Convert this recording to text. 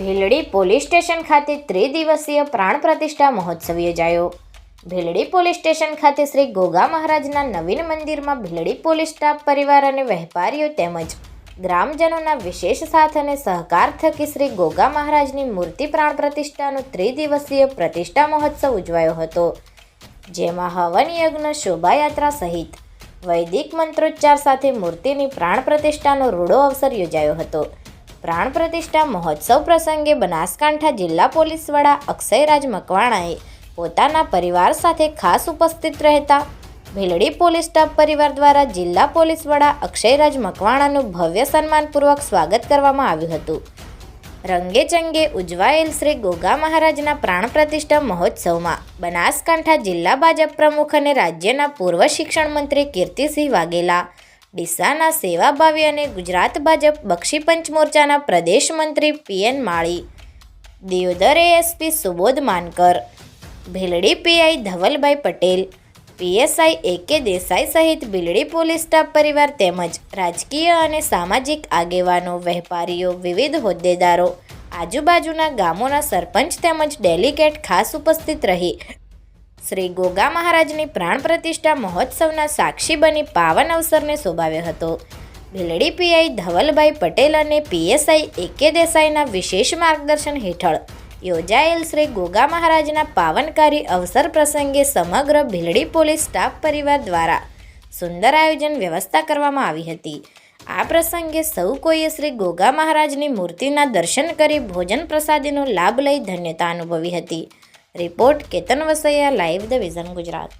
Bhildi police station ખાતે ત્રિદિવસીય પ્રાણ પ્રતિષ્ઠા મહોત્સવ યોજાયો. ભીલડી પોલીસ સ્ટેશન ખાતે શ્રી ગોગા મહારાજના નવીન મંદિરમાં ભીલડી પોલીસ સ્ટાફ પરિવાર અને વેપારીઓ તેમજ ગ્રામજનોના વિશેષ સાથ અને સહકાર થકી શ્રી ગોગા મહારાજની મૂર્તિ પ્રાણ પ્રતિષ્ઠાનો ત્રિદિવસીય પ્રતિષ્ઠા મહોત્સવ ઉજવાયો હતો. જેમાં હવન યજ્ઞ, શોભાયાત્રા સહિત વૈદિક મંત્રોચ્ચાર સાથે મૂર્તિની પ્રાણ પ્રતિષ્ઠાનો રૂડો અવસર યોજાયો હતો. પ્રાણ પ્રતિષ્ઠા મહોત્સવ પ્રસંગે બનાસકાંઠા જિલ્લા પોલીસ વડા અક્ષયરાજ મકવાણાએ પોતાના પરિવાર સાથે ખાસ ઉપસ્થિત રહેતા ભીલડી પોલીસ સ્ટાફ પરિવાર દ્વારા જિલ્લા પોલીસ વડા અક્ષયરાજ મકવાણાનું ભવ્ય સન્માનપૂર્વક સ્વાગત કરવામાં આવ્યું હતું. રંગે ચંગે ઉજવાયેલ શ્રી ગોગા મહારાજના પ્રાણ પ્રતિષ્ઠા મહોત્સવમાં બનાસકાંઠા જિલ્લા ભાજપ પ્રમુખ અને રાજ્યના પૂર્વ શિક્ષણ મંત્રી કીર્તિસિંહ વાઘેલા ડીસાના સેવાભાવી અને ગુજરાત ભાજપ બક્ષી પંચ મોરચાના પ્રદેશ મંત્રી P N Mali, Deodar ASP Subodh Mankar, Bhildi PI Dhavalbhai Patel, PSI એ કે દેસાઈ સહિત ભીલડી પોલીસ સ્ટાફ પરિવાર તેમજ રાજકીય અને સામાજિક આગેવાનો, વેપારીઓ, વિવિધ હોદ્દેદારો, આજુબાજુના ગામોના સરપંચ તેમજ ડેલિગેટ ખાસ ઉપસ્થિત રહી શ્રી ગોગા મહારાજની પ્રાણ પ્રતિષ્ઠા મહોત્સવના સાક્ષી બની પાવન અવસરને શોભાવ્યો હતો. ભીલડી પીઆઈ ધવલભાઈ પટેલ અને પીએસઆઈ એ કે દેસાઈના વિશેષ માર્ગદર્શન હેઠળ યોજાયેલ શ્રી ગોગા મહારાજના પાવનકારી અવસર પ્રસંગે સમગ્ર ભીલડી પોલીસ સ્ટાફ પરિવાર દ્વારા સુંદર આયોજન વ્યવસ્થા કરવામાં આવી હતી. આ પ્રસંગે સૌ કોઈએ શ્રી ગોગા મહારાજની મૂર્તિના દર્શન કરી ભોજન પ્રસાદીનો લાભ લઈ ધન્યતા અનુભવી હતી. Report Ketan Vasaiya live the vision Gujarat.